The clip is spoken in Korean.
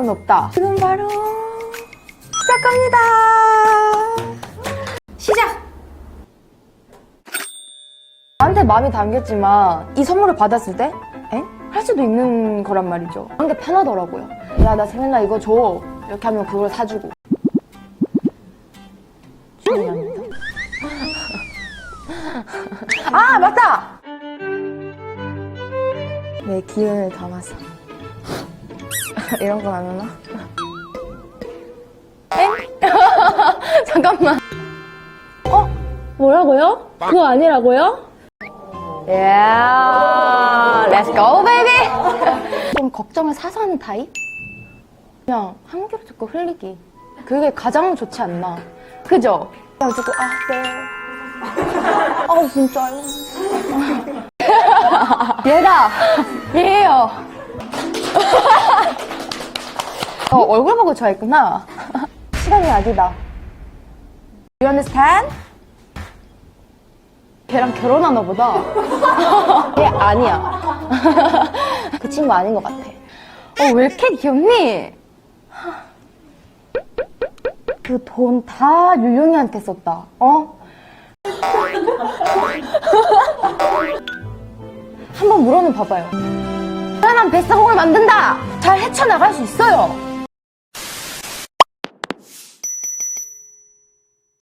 마음은 없다. 지금 바로 시작합니다. 시작! 나한테 마음이 담겼지만 이 선물을 받았을 때 에? 할 수도 있는 거란 말이죠. 그런 게 편하더라고요. 야, 나 생일날 이거 줘. 이렇게 하면 그걸 사주고. 아, 맞다! 내 기운을 담아서. 이런 건안 하나? 엥? 잠깐만. 어? 뭐라고요? 그거 아니라고요? Yeah, let's go, baby! 좀 걱정을 사서 하는 타입? 그냥 한 귀로 듣고 흘리기. 그게 가장 좋지 않나. 그죠? 그냥 듣고, 아, 네. 아, 진짜요? 얘다! 얘예요! 어, 얼굴 보고 좋아했구나. 시간이 아니다. You understand? 걔랑 결혼하나 보다. 얘 아니야. 그 친구 아닌 것 같아. 어, 왜 이렇게 귀엽니? 그 돈 다 유용이한테 썼다. 어? 한번 물어는 봐봐요. 사람 뱃사공을 만든다! 잘 헤쳐나갈 수 있어요.